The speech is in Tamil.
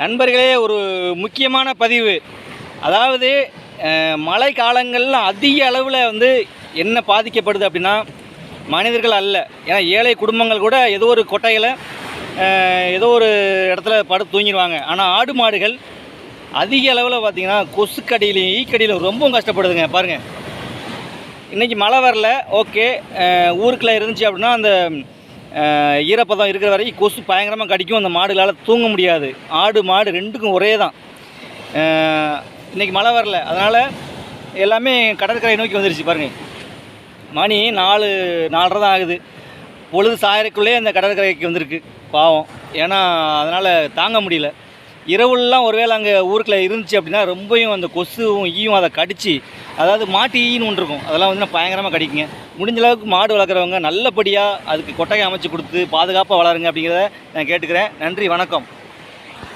நண்பர்களே ஒரு முக்கியமான பதிவு. அதாவது மழை காலங்களில் அதிக அளவில் வந்து என்ன பாதிக்கப்படுது அப்படின்னா மனிதர்கள் அல்ல. ஏன்னா ஏழை குடும்பங்கள் கூட ஏதோ ஒரு கொட்டையில் ஏதோ ஒரு இடத்துல படுத்து தூங்கிடுவாங்க ஆனால் ஆடு மாடுகள் அதிக அளவில் பார்த்திங்கன்னா கொசுக்கடியிலையும் ஈக்கடியிலும் ரொம்பவும் கஷ்டப்படுதுங்க. பாருங்கள் இன்றைக்கி மழை வரல. ஓகே. ஊருக்குள்ளே இருந்துச்சு அப்படின்னா அந்த ஈரப்பதம் இருக்கிற வரைக்கும் கொசு பயங்கரமாக கடிக்கும். அந்த மாடுகளால் தூங்க முடியாது. ஆடு மாடு ரெண்டுக்கும் ஒரே தான். இன்றைக்கி மழை வரல. அதனால் எல்லாமே கடற்கரை நோக்கி வந்துருச்சு பாருங்கள் மணி நாலு நாலரை தான் ஆகுது. பொழுது சாயறக்குள்ளே அந்த கடற்கரைக்கு வந்திருக்கு. பாவம். ஏன்னா அதனால் தாங்க முடியல. இரவுலாம் ஒருவேளை அங்கே ஊருக்குள்ள இருந்துச்சு அப்படின்னா ரொம்பவும் அந்த கொசுவும் ஈயும் அதை கடித்து அதாவது மாட்டு ஈன்னு ஒன்று இருக்கும். அதெல்லாம் வந்து பயங்கரமாக கடிக்குங்க. முடிஞ்ச அளவுக்கு மாடு வளர்க்குறவங்க நல்லபடியாக அதுக்கு கொட்டகை அமைச்சு கொடுத்து பாதுகாப்பாக வளருங்க அப்படிங்கிறத நான் கேட்டுக்கிறேன். நன்றி வணக்கம்.